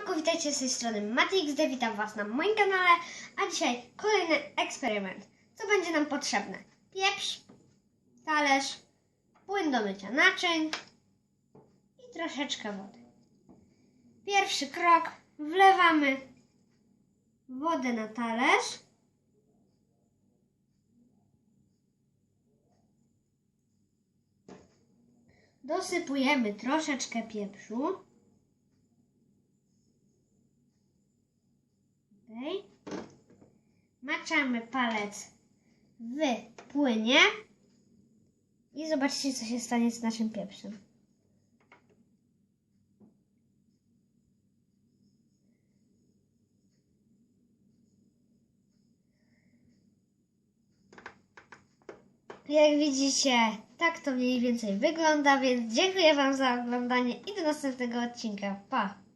Siemanko, witajcie z tej strony MatiXD, witam Was na moim kanale, a dzisiaj kolejny eksperyment. Co będzie nam potrzebne? Pieprz, talerz, płyn do mycia naczyń i troszeczkę wody. Pierwszy krok, wlewamy wodę na talerz. Dosypujemy troszeczkę pieprzu. Maczamy palec w płynie i zobaczcie, co się stanie z naszym pieprzem. Jak widzicie, tak to mniej więcej wygląda, więc dziękuję Wam za oglądanie i do następnego odcinka. Pa!